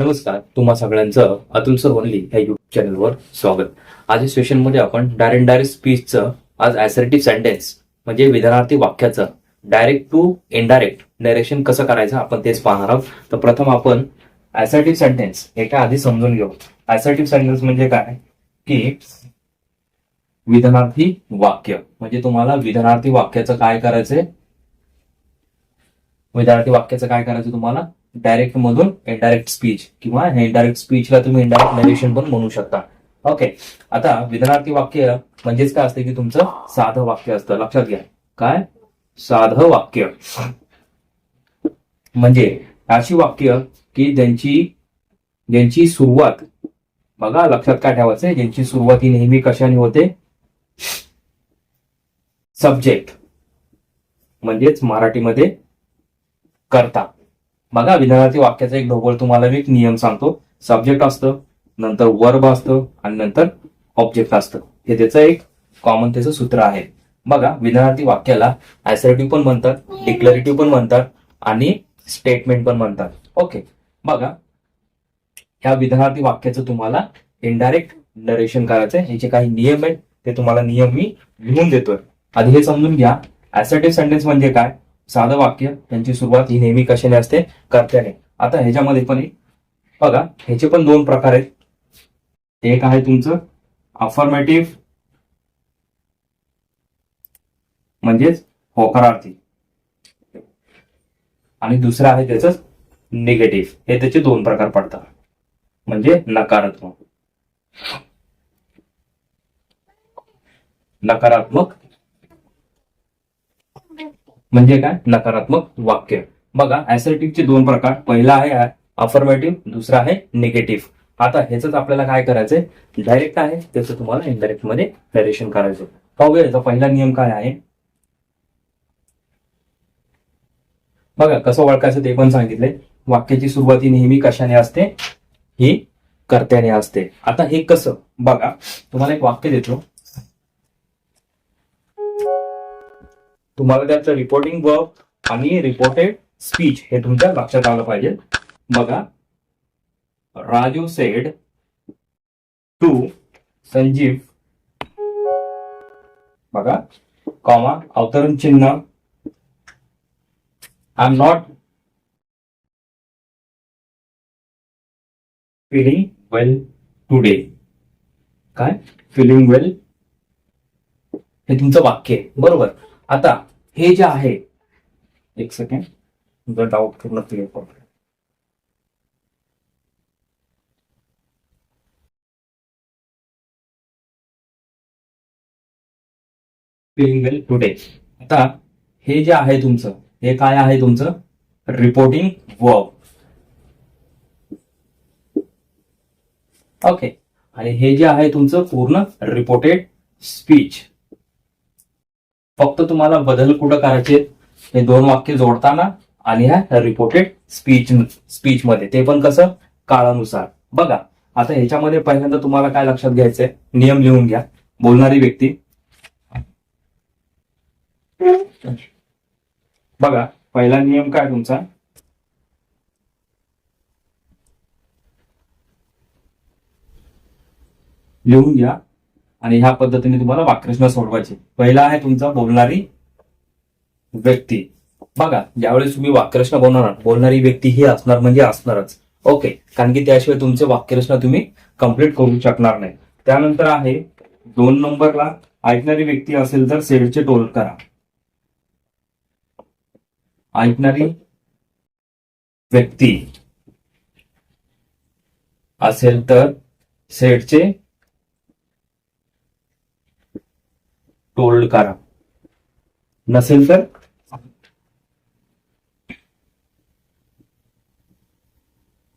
नमस्कार तुम्हा सगळ्यांचं अतुल सर ओनली ह्या युट्यूब चॅनलवर स्वागत. आज या सेशनमध्ये आपण डायरेक्ट डायरेक्ट स्पीचचं आज ऍसर्टिव्ह सेंटेन्स म्हणजे विधानार्थी वाक्याचं डायरेक्ट टू इनडायरेक्ट नरेशन कसं करायचं आपण तेच पाहणार आहोत. तर प्रथम आपण ऍसर्टिव्ह सेंटेन्स हे काय आधी समजून घेऊ. ऍसर्टिव्ह सेंटेन्स म्हणजे काय? की विधानार्थी वाक्य म्हणजे तुम्हाला विधानार्थी वाक्याचं काय करायचंय? विधानार्थी वाक्याचं काय करायचं तुम्हाला? डायरेक्ट मधून इनडायरेक्ट स्पीच किंवा इनडायरेक्ट स्पीचला तुम्ही इनडायरेक्ट नरेशन पण म्हणू शकता. ओके आता विधानार्थी वाक्य म्हणजेच काय असते की तुमचं साधं वाक्य असतं. लक्षात घ्या. काय? साधं वाक्य. म्हणजे अशी वाक्य की ज्यांची ज्यांची सुरुवात बघा लक्षात काय ठेवायचं ज्यांची सुरुवात ही नेहमी कशाने होते? सब्जेक्ट म्हणजेच मराठीमध्ये करता. बघा विधानार्थी वाक्याचा एक ढोबळ तुम्हाला मी एक नियम सांगतो. सब्जेक्ट असतं नंतर वर्ब असतं आणि नंतर ऑब्जेक्ट असतं. हे त्याचं एक कॉमन त्याचं सूत्र आहे. बघा विधानार्थी वाक्याला ऍसरेटिव्ह पण म्हणतात डिक्लरेटिव्ह पण म्हणतात आणि स्टेटमेंट पण म्हणतात. ओके बघा. ह्या विधानार्थी वाक्याचं तुम्हाला इनडायरेक्ट नरेशन करायचं आहे. ह्याचे काही नियम आहेत ते तुम्हाला नियम मी लिहून देतोय. आधी हे समजून घ्या. ऍसरेटिव्ह सेंटेन्स म्हणजे काय? साधं वाक्य त्यांची सुरुवात ही नेहमी कशाने असते? कर्त्याने. आता ह्याच्यामध्ये पण एक बघा ह्याचे पण दोन प्रकार आहेत. एक आहे तुमचं अफर्मेटिव्ह म्हणजेच होकारार्थी. आणि दुसरं आहे त्याच निगेटिव्ह हे त्याचे दोन प्रकार पडतात. म्हणजे नकारात्मक. नकारात्मक म्हणजे काय? नकारात्मक वाक्य. बघा ऍसर्टिव्हचे दोन प्रकार. पहिला आहे अफर्मेटिव्ह दुसरा आहे निगेटिव्ह आता ह्याच आपल्याला काय करायचंय? डायरेक्ट आहे त्याचं तुम्हाला इनडायरेक्टमध्ये नरेशन करायचं पाहूया याचा पहिला नियम काय आहे. बघा कसं ओळखायचं ते पण सांगितलंय. वाक्याची सुरुवात ही नेहमी कशाने असते? ही कर्त्याने असते. आता हे कसं? बघा तुम्हाला एक वाक्य देतो. तुम्हाला त्याचं रिपोर्टिंग वर्क आणि रिपोर्टेड स्पीच हे तुमच्या लक्षात आलं पाहिजे. बघा. Raju said to Sanjeev. बघा. कॉमा अवतरण चिन्ह. I am not feeling well today काय? फिलिंग वेल हे तुमचं वाक्य आहे. बरोबर. आता हे जे आहे एक सेकंड तुमचा डाऊट पूर्ण क्लिअर करतो. वेल टुडे आता हे जे आहे तुमचं हे काय आहे तुमचं? रिपोर्टिंग वर्क ओके आणि हे जे आहे तुमचं पूर्ण रिपोर्टेड स्पीच फक्त तुम्हाला बदल कुठं करायचे हे दोन वाक्य जोडताना आणि ह्या रिपोर्टेड स्पीच स्पीच मध्ये. ते पण कसं? काळानुसार. बघा आता ह्याच्यामध्ये पहिल्यांदा तुम्हाला काय लक्षात घ्यायचंय? नियम लिहून घ्या. बोलणारी व्यक्ती. बघा पहिला नियम काय तुमचा? लिहून घ्या. आणि ह्या पद्धतीने तुम्हाला वाक्यरचना सोडवायची. पहिला आहे तुमचा बोलणारी व्यक्ती. बघा ज्यावेळेस तुम्ही वाक्यरचना बोलणार बोलणारी व्यक्ती ही असणार म्हणजे असणारच. ओके कारण की त्याशिवाय तुमचे वाक्यरचना तुम्ही कंप्लीट करू शकणार नाही. त्यानंतर आहे दोन नंबरला ऐकणारी व्यक्ती असेल तर सेडचे टोल करा. ऐकणारी व्यक्ती असेल तर सेडचे टोल्ड करा. नसेल तर?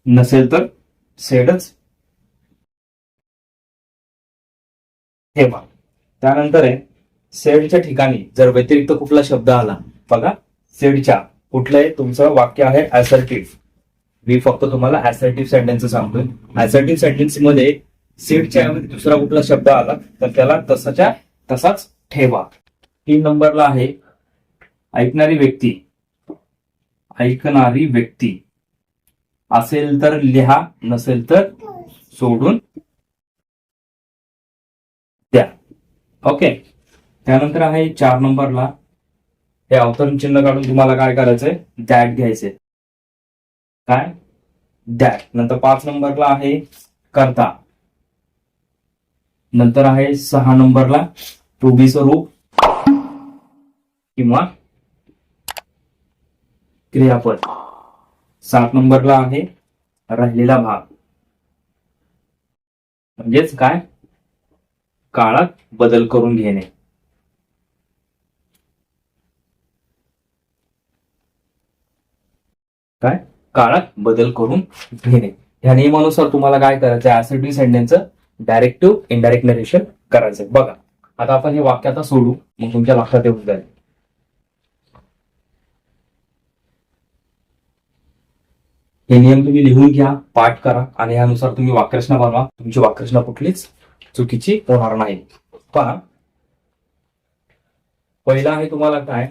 नसेल तर सेडच ठेवा. त्यानंतर आहे सेडच्या ठिकाणी जर व्यतिरिक्त कुठला शब्द आला बघा सेडच्या कुठलंही तुमचं वाक्य आहे ऍसर्टिव्ह मी फक्त तुम्हाला ऍसर्टिव्ह सेंटेन्स सांगतोय. ऍसर्टिव्ह सेंटेन्समध्ये सेडच्या दुसरा कुठला शब्द आला तर त्याला तसाच्या तसाच ठेवा. तीन नंबरला आहे. ऐकणारी व्यक्ती. ऐकणारी व्यक्ती. असेल तर लिहा नसेल तर सोडून द्या. ओके. त्यानंतर आहे चार नंबरला. हे अवतरण चिन्ह काढून तुम्हाला काय करायचंय? दॅट घ्यायचंय. काय? दॅट. नंतर पाच नंबरला आहे करता. नंतर आहे सहा नंबरला. टू बी स्वरूप किंवा क्रियापद. सात नंबरला आहे राहिलेला भाग. म्हणजेच काय? काळात बदल करून घेणे. काय? काळात बदल करून घेणे. ह्या नियमानुसार तुम्हाला काय करायचं आहे सेंटेन्सचं डायरेक्टिव्ह इनडायरेक्ट नरेशन करायचंय. बघा. आता आपण हे वाक्य आता सोडू. मग तुमच्या लक्षात येऊन जाईल. हे नियम तुम्ही लिहून घ्या पाठ करा आणि यानुसार तुम्ही वाक्यरचना बनवा. तुमची वाक्यरचना कुठलीच चुकीची होणार नाही. पहा. पहिला आहे तुम्हाला काय?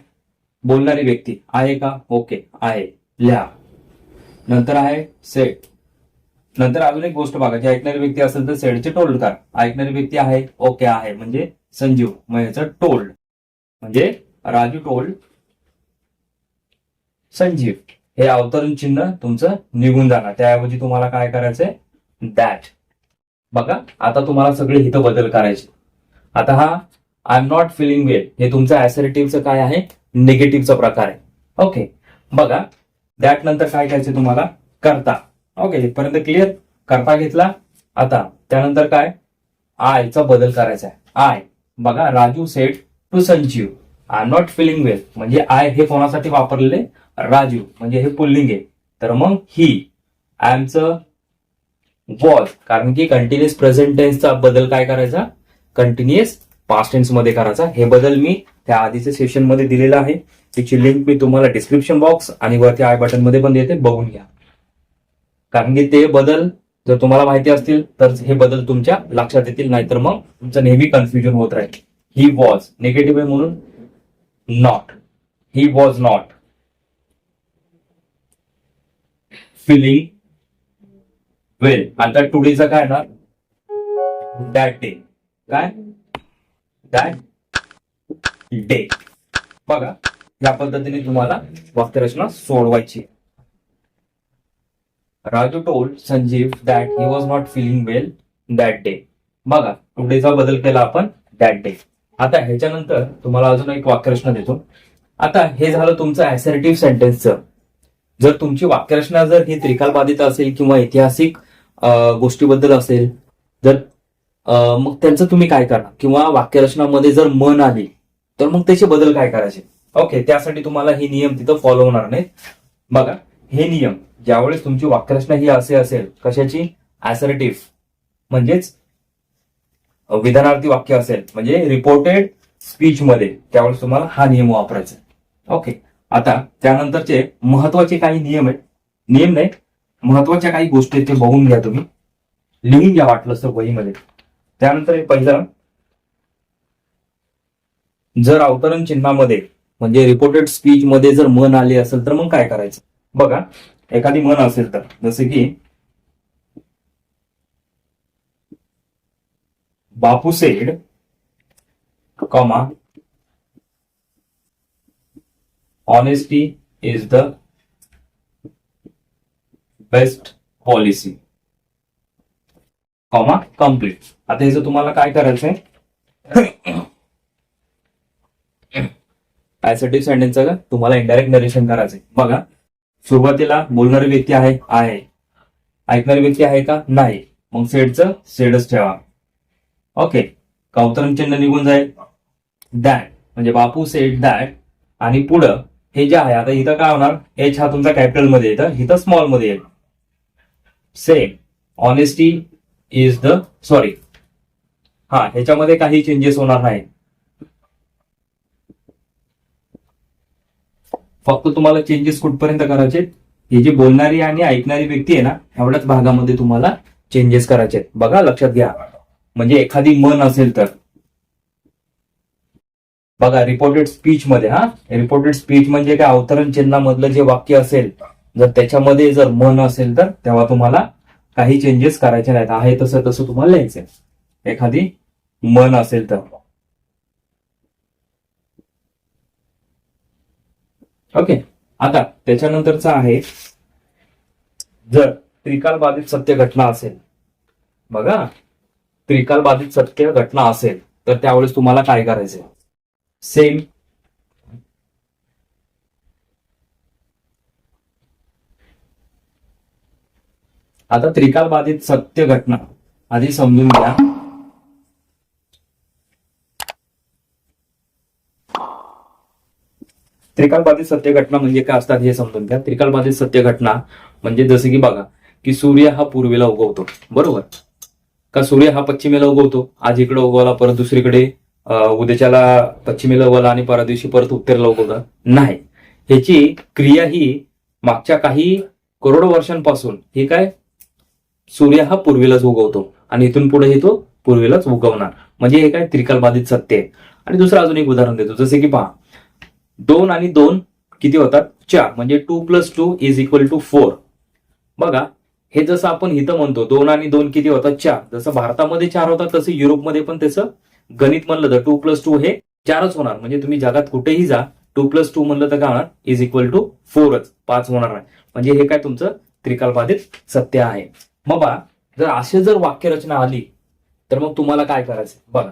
बोलणारी व्यक्ती. आहे का? ओके. आहे. लिहा. नंतर आहे सेट नंतर अजून एक गोष्ट बघा. जी ऐकणारी व्यक्ती असेल तर सेडचे टोल्ड कर ऐकणारी व्यक्ती आहे. ओके. आहे. म्हणजे संजीव म्हणजे टोल. टोल्ड म्हणजे राजू टोल्ड संजीव. हे अवतरण चिन्ह तुमचं निघून जाणार. त्याऐवजी तुम्हाला काय करायचंय? दॅट बघा आता तुम्हाला सगळे हित बदल करायचे. आता हा I am not feeling well हे तुमचं ऍसरेटिव्हचं काय आहे? निगेटिव्हचा प्रकार आहे. ओके बघा दॅट नंतर काय करायचं तुम्हाला? करता. ओके इथपर्यंत क्लिअर करता घेतला? आता त्यानंतर काय? आयचा बदल करायचा आहे आय बघा Raju said to Sanjeev I not feeling well म्हणजे आय हे कोणासाठी वापरलेले राजू म्हणजे हे पुल्लिंग आहे. तर मग ही आय एमचं वॉज कारण की कंटिन्युअस प्रेझेंट टेन्सचा बदल काय करायचा? कंटिन्युअस पास्ट टेन्समध्ये करायचा. हे बदल मी त्या आधीच्या सेशनमध्ये दिलेला आहे. त्याची लिंक मी तुम्हाला डिस्क्रिप्शन बॉक्स आणि वरती आय बटनमध्ये पण देते. बघून घ्या. कारण की ते बदल जर तुम्हाला माहिती असतील तर हे बदल तुमच्या लक्षात येतील नाहीतर मग तुमचं नेहमी कन्फ्युजन होत राहील. ही वॉज निगेटिव्ह आहे म्हणून not he was not feeling well आणि त्या टुडेचा काय येणार? दॅट डे काय? दॅट डे बघा या पद्धतीने तुम्हाला वाक्यरचना सोडवायची आहे. Raju told Sanjeev that he was not feeling well that day बघा टुडेचा बदल केला आपण दॅट डे आता ह्याच्यानंतर तुम्हाला अजून एक वाक्यरचना देतो. आता हे झालं तुमचं ऍसर्टिव्ह सेंटेन्सचं जर तुमची वाक्यरचना जर ही त्रिकालबाधित असेल किंवा ऐतिहासिक गोष्टीबद्दल असेल जर मग त्यांचं तुम्ही काय करणार? किंवा वाक्यरचनामध्ये जर मन आली तर मग त्याचे बदल काय करायचे? ओके त्यासाठी तुम्हाला हे नियम तिथं फॉलो होणार नाहीत. बघा हे नियम ज्यावेळेस तुमची वाक्यरचना ही असे असेल कशाची? ऍसर्टिव्ह म्हणजेच विधानार्थी वाक्य असेल म्हणजे रिपोर्टेड स्पीच मध्ये त्यावेळेस तुम्हाला हा नियम वापरायचा ओके. आता त्यानंतरचे महत्त्वाचे काही नियम आहेत. नियम नाही महत्त्वाच्या काही गोष्टी आहेत ते बघून घ्या तुम्ही. लिहून घ्या वाटलं तर वहीमध्ये. त्यानंतर पहिलं. जर अवतरण चिन्हामध्ये म्हणजे रिपोर्टेड स्पीच मध्ये जर मन आले असेल तर मग काय करायचं? बघा एखादी मन असेल तर जसे की Bapu said comma honesty is the best policy comma complete आता ह्याचं तुम्हाला काय करायचंय? ऍसेटिव्ह सेंटेन्सचं का? तुम्हाला इनडायरेक्ट नरेशन करायचंय. बघा सुरुवातीला बोलणारी व्यक्ती आहे आहे. ऐकणारी व्यक्ती आहे का? नाही. मग सेडचं सेडच ठेवा. ओके. कौतरण चिन्ह निघून जाईल. दॅट म्हणजे बापू सेड दॅट आणि पुढं हे जे आहे आता इथं काय होणार? एच हा तुमचा कॅपिटलमध्ये येतं. इथं स्मॉलमध्ये येईल. Same honesty is the sorry हा ह्याच्यामध्ये काही चेंजेस होणार नाही फक्त तुम्हाला चेंजेस कुठपर्यंत करायचे ही जी बोलणारी आणि ऐकणारी व्यक्ती आहे ना एवढ्याच भागामध्ये तुम्हाला चेंजेस करायचे आहेत. बघा लक्षात घ्या. म्हणजे एखादी मन असेल तर. बघा रिपोर्टेड स्पीच मध्ये हा? रिपोर्टेड स्पीच म्हणजे काय? अवतरण चिन्हामधलं जे वाक्य असेल जर त्याच्यामध्ये जर मन असेल तर तेव्हा तुम्हाला काही चेंजेस करायचे नाहीत. आहे तसं तसं तुम्हाला लिहायचंय. एखादी मन असेल तर. ओके. आता त्याच्यानंतरचा आहे जर त्रिकाल बाधित सत्य घटना असेल बघा त्रिकाल बाधित सत्य घटना असेल तर त्यावेळेस तुम्हाला काय करायचंय? सेम आता त्रिकाल बाधित सत्य घटना आधी समजून घ्या. त्रिकालबाधित सत्य घटना म्हणजे काय असतात हे समजून घ्या. त्रिकालबाधित सत्य घटना म्हणजे जसं की बघा की सूर्य हा पूर्वेला उगवतो. बरोबर? का सूर्य हा पश्चिमेला उगवतो? आज इकडे उगवला परत दुसरीकडे उद्याच्याला पश्चिमेला उगवला आणि परा दिवशी परत उत्तरेला उगवला. नाही. ह्याची क्रिया ही मागच्या काही करोड वर्षांपासून ही काय? सूर्य हा पूर्वेलाच उगवतो. आणि इथून पुढे तो पूर्वेलाच उगवणार. म्हणजे हे काय? त्रिकालबाधित सत्य आहे. आणि दुसरं अजून एक उदाहरण देतो. जसे की पहा दोन आणि दोन किती होतात? चार. म्हणजे two plus two is equal to four बघा हे जसं आपण इथं म्हणतो दोन आणि दोन किती होतात? चार. जसं भारतामध्ये चार होतात तसं युरोपमध्ये पण त्याचं गणित म्हणलं तर टू प्लस टू हे चारच होणार. म्हणजे तुम्ही जगात कुठेही जा टू प्लस टू म्हणलं तर काय होणार? इज इक्वल टू फोरच पाच होणार नाही. म्हणजे हे काय तुमचं त्रिकालबाधित सत्य आहे. मग बघा जर असे जर वाक्यरचना आली तर मग तुम्हाला काय करायचं बघा.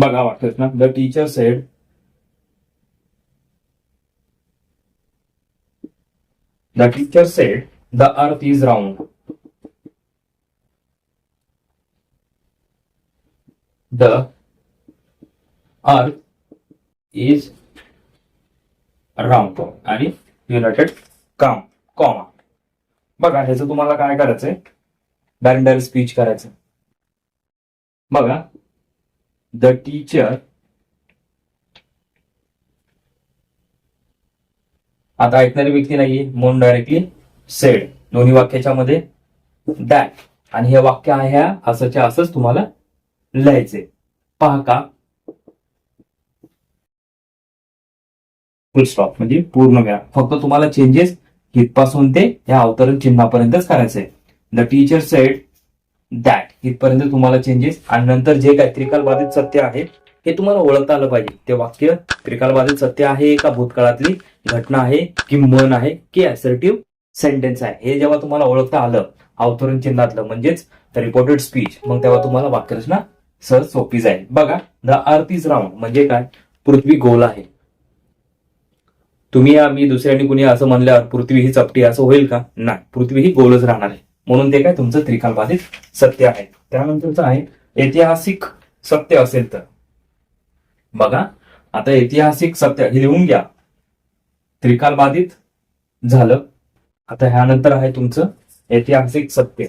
बघा वाटत ना. The teacher said the teacher said the earth is round The earth is round. आणि युनायटेड काम कॉमा बघा ह्याचं तुम्हाला काय करायचंय? डायरेक्ट डायरेक्ट स्पीच करायचं बघा. द टीचर आता ऐकणारी व्यक्ती नाहीये म्हणून डायरेक्टली सेड दोन्ही वाक्याच्या मध्ये दॅट आणि हे वाक्य आहे ह्या असंच्या असंच तुम्हाला लिहायचे पहा का. फुल स्टॉप म्हणजे पूर्ण वेळा. फक्त तुम्हाला चेंजेस हितपासून ते या अवतरण चिन्हापर्यंतच करायचंय. द टीचर सेड दॅट इथपर्यंत तुम्हाला चेंजेस आणि नंतर जे काय त्रिकालबाधित सत्य आहे हे तुम्हाला ओळखता आलं पाहिजे. ते वाक्य त्रिकालबाधित सत्य आहे का भूतकाळातली घटना आहे की मन आहे की असर्टिव्ह सेंटेन्स आहे? हे जेव्हा तुम्हाला ओळखता आलं अवतरण चिन्हातलं म्हणजेच रिपोर्टेड स्पीच मग तेव्हा तुम्हाला वाक्यरचना सहज सोपी जाईल. बघा द अर्थ इज राऊंड म्हणजे काय? पृथ्वी गोल आहे. तुम्ही आम्ही दुसऱ्याने कुणी असं म्हणल्यावर पृथ्वी ही चपटी असं होईल का? नाही पृथ्वी ही गोलच राहणार आहे. म्हणून ते काय तुमचं त्रिकालबाधित सत्य आहे. त्यानंतरचं आहे ऐतिहासिक सत्य असेल तर. बघा आता ऐतिहासिक सत्य हे लिहून घ्या. त्रिकालबाधित झालं. आता ह्यानंतर आहे तुमचं ऐतिहासिक सत्य.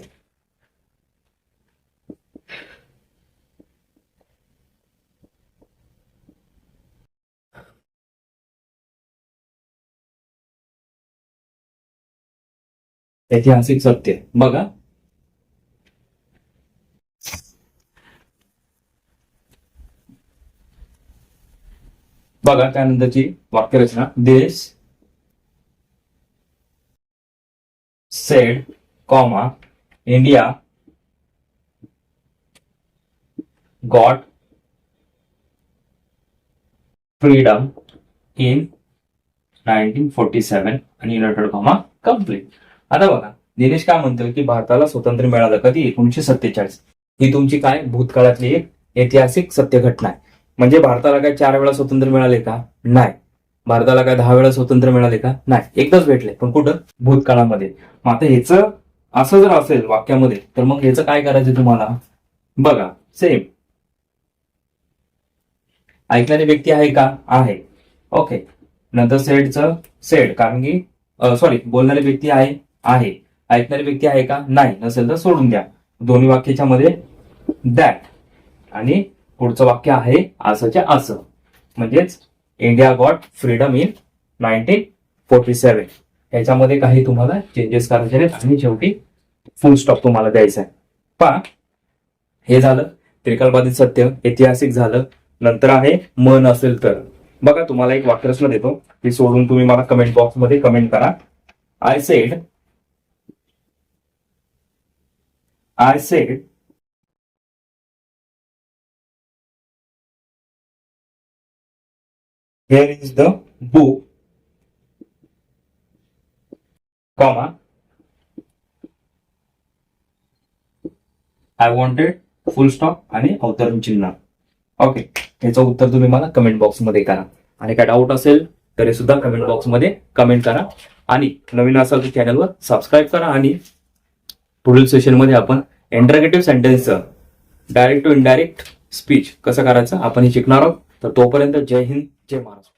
ऐतिहासिक सत्य. बघा. बघा त्यानंतरची वाक्यरचना. Desh said comma India got freedom in nineteen forty seven आणि युनायटेड कॉमा कंप्लीट आता बघा निलेश काय म्हणतोय की भारताला स्वातंत्र्य मिळालं कधी? एकोणीशे सत्तेचाळीस. ही तुमची काय? भूतकाळातली एक ऐतिहासिक सत्य घटना आहे. म्हणजे भारताला काय चार वेळा स्वातंत्र्य मिळाले का? नाही. भारताला काय दहा वेळा स्वातंत्र्य मिळाले का? नाही. एकदाच भेटले. पण कुठं? भूतकाळामध्ये. मग आता ह्याचं असं जर असेल वाक्यामध्ये तर मग ह्याचं काय करायचं तुम्हाला? बघा सेम ऐकणारी व्यक्ती आहे का? आहे. ओके नंतर सेडचं सेड कारण की सॉरी बोलणारी व्यक्ती आहे? आहे. ऐकणारी व्यक्ती आहे का? नाही. नसेल तर सोडून द्या. दोन्ही वाक्याच्या मध्ये दॅट आणि पुढचं वाक्य आहे असंच्या असं. म्हणजेच India got freedom in nineteen forty seven ह्याच्यामध्ये काही तुम्हाला चेंजेस करायचे आहेत आणि शेवटी फुल स्टॉप तुम्हाला द्यायचा आहे. पहा. हे झालं. त्रिकालबाधित सत्य. ऐतिहासिक झालं. नंतर आहे मन असेल तर. बघा तुम्हाला एक वाक्यरचना देतो. ते सोडून तुम्ही मला कमेंट बॉक्समध्ये कमेंट करा. I said I said, here is the book comma I wanted full stop आणि अवतरण चिन्ह. ओके याचं उत्तर तुम्ही मला कमेंट बॉक्समध्ये करा. आणि काय डाऊट असेल तरी सुद्धा कमेंट बॉक्समध्ये कमेंट करा. आणि नवीन असाल तर चॅनलवर सबस्क्राईब करा आणि पुढील सेशनमध्ये आपण इंटरगेटिव्ह सेंटेन्सचं डायरेक्ट टू इनडायरेक्ट स्पीच कसं करायचं? आपण हे शिकणार आहोत. तर तोपर्यंत जय हिंद जय महाराष्ट्र.